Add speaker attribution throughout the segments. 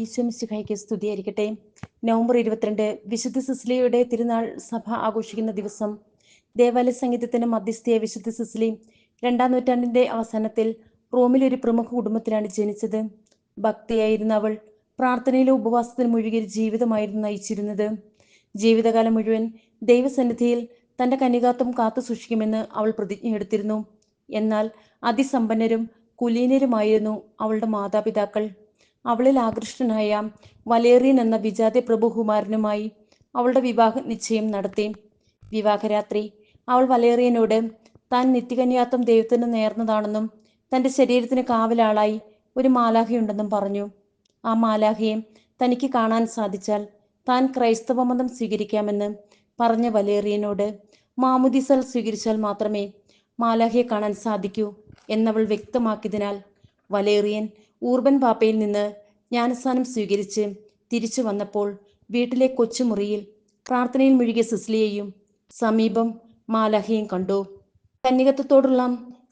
Speaker 1: ഈശ്വമിശിഹായ്ക്ക് സ്തുതിയായിരിക്കട്ടെ. നവംബർ ഇരുപത്തിരണ്ട് വിശുദ്ധ സിസ്ലിയുടെ തിരുനാൾ സഭ ആഘോഷിക്കുന്ന ദിവസം. ദേവാലയ സംഗീതത്തിന് മധ്യസ്ഥയായ വിശുദ്ധ സിസ്ലി രണ്ടാം നൂറ്റാണ്ടിന്റെ അവസാനത്തിൽ ഒരു പ്രമുഖ കുടുംബത്തിലാണ് ജനിച്ചത്. ഭക്തിയായിരുന്ന അവൾ. പ്രാർത്ഥനയിലും ഉപവാസത്തിൽ മുഴുകിയ ജീവിതമായിരുന്നു നയിച്ചിരുന്നത്. ജീവിതകാലം മുഴുവൻ ദൈവസന്നിധിയിൽ തന്റെ കന്യകാത്വം കാത്തു സൂക്ഷിക്കുമെന്ന് അവൾ പ്രതിജ്ഞയെടുത്തിരുന്നു. എന്നാൽ അതിസമ്പന്നരും കുലീനരുമായിരുന്നു അവളുടെ മാതാപിതാക്കൾ. അവളിൽ ആകൃഷ്ടനായ വലേറിയൻ എന്ന വിജാതി പ്രഭുകുമാരനുമായി അവളുടെ വിവാഹ നിശ്ചയം നടത്തി. വിവാഹരാത്രി അവൾ വലേറിയനോട് താൻ നിത്യകന്യാത്വം ദൈവത്തിന് നേർന്നതാണെന്നും തന്റെ ശരീരത്തിന് കാവലാളായി ഒരു മാലാഖയുണ്ടെന്നും പറഞ്ഞു. ആ മാലാഖയെ തനിക്ക് കാണാൻ സാധിച്ചാൽ താൻ ക്രൈസ്തവ മതം സ്വീകരിക്കാമെന്ന് പറഞ്ഞ വലേറിയനോട് മാമുദിസൽ സ്വീകരിച്ചാൽ മാത്രമേ മാലാഖയെ കാണാൻ സാധിക്കൂ എന്നവൾ വ്യക്തമാക്കിയതിനാൽ വലേറിയൻ ഊർബൻ പാപ്പയിൽ നിന്ന് ജ്ഞാനസ്ഥാനം സ്വീകരിച്ച് തിരിച്ചു വന്നപ്പോൾ വീട്ടിലെ കൊച്ചുമുറിയിൽ പ്രാർത്ഥനയിൽ മുഴുകിയ സിസ്ലിയെയും സമീപം മാലാഹയും കണ്ടു. കന്യകത്വത്തോടുള്ള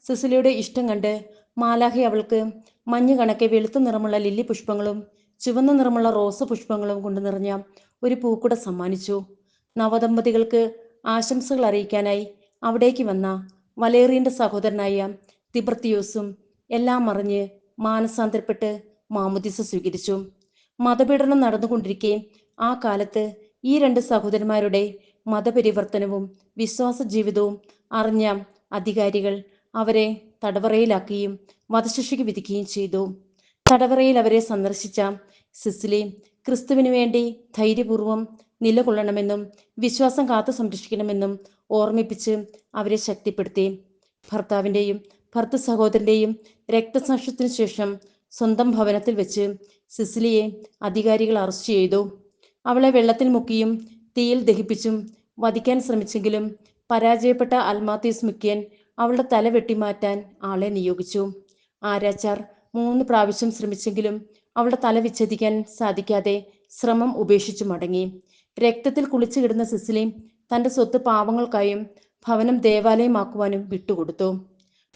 Speaker 1: സിസിലിയുടെ ഇഷ്ടം കണ്ട് മാലാഹി അവൾക്ക് മഞ്ഞ കണക്കെ വെളുത്ത നിറമുള്ള ലില്ലി പുഷ്പങ്ങളും ചുവന്ന നിറമുള്ള റോസ് പുഷ്പങ്ങളും കൊണ്ട് നിറഞ്ഞ ഒരു പൂക്കുട സമ്മാനിച്ചു. നവദമ്പതികൾക്ക് ആശംസകൾ അറിയിക്കാനായി അവിടേക്ക് വന്ന വലേറിയന്റെ സഹോദരനായ തിബർത്തിയോസും എല്ലാം അറിഞ്ഞ് മാനസാന്തരപ്പെട്ട് മാമുദിസ സ്വീകരിച്ചു. മതപീഡനം നടന്നുകൊണ്ടിരിക്കെ ആ കാലത്ത് ഈ രണ്ട് സഹോദരന്മാരുടെ മതപരിവർത്തനവും വിശ്വാസ ജീവിതവും അറിഞ്ഞ അധികാരികൾ അവരെ തടവറയിലാക്കുകയും വധശിക്ഷയ്ക്ക് വിധിക്കുകയും ചെയ്തു. തടവറയിൽ അവരെ സന്ദർശിച്ച സിസിലി ക്രിസ്തുവിനു വേണ്ടി ധൈര്യപൂർവം നിലകൊള്ളണമെന്നും വിശ്വാസം കാത്തു സംരക്ഷിക്കണമെന്നും ഓർമ്മിപ്പിച്ച് അവരെ ശക്തിപ്പെടുത്തി. ഭർത്താവിന്റെയും ഭർത്തൃ സഹോദരന്റെയും രക്തസാക്ഷ്യത്തിനു ശേഷം സ്വന്തം ഭവനത്തിൽ വെച്ച് സിസിലിയെ അധികാരികൾ അറസ്റ്റ് ചെയ്തു. അവളെ വെള്ളത്തിൽ മുക്കിയും തീയിൽ ദഹിപ്പിച്ചും വധിക്കാൻ ശ്രമിച്ചെങ്കിലും പരാജയപ്പെട്ട അൽമാത്തീസ് മുക്കിയൻ അവളുടെ തല വെട്ടിമാറ്റാൻ ആളെ നിയോഗിച്ചു. ആരാച്ചാർ മൂന്ന് പ്രാവശ്യം ശ്രമിച്ചെങ്കിലും അവളുടെ തല വിച്ഛേദിക്കാൻ സാധിക്കാതെ ശ്രമം ഉപേക്ഷിച്ചു മടങ്ങി. രക്തത്തിൽ കുളിച്ചു കിടന്ന സിസിലി തന്റെ സ്വത്ത് പാവങ്ങൾക്കായും ഭവനം ദേവാലയമാക്കുവാനും വിട്ടുകൊടുത്തു.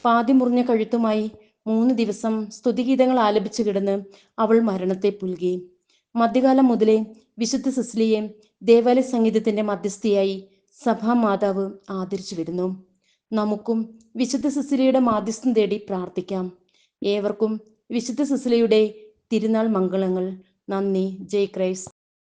Speaker 1: പാതി മുറിഞ്ഞ കഴുത്തുമായി മൂന്ന് ദിവസം സ്തുതിഗീതങ്ങൾ ആലപിച്ചു കിടന്ന് അവൾ മരണത്തെ പുൽകി. മധ്യകാലം മുതലേ വിശുദ്ധ സിസ്ലിയെ ദേവാലയ സംഗീതത്തിന്റെ മധ്യസ്ഥയായി സഭാ മാതാവ് ആദരിച്ചു വരുന്നു. നമുക്കും വിശുദ്ധ സിസിലിയുടെ മാധ്യസ്ഥം തേടി പ്രാർത്ഥിക്കാം. ഏവർക്കും വിശുദ്ധ സിസിലിയുടെ തിരുനാൾ മംഗളങ്ങൾ. നന്ദി. ജയ് ക്രൈസ്റ്റ്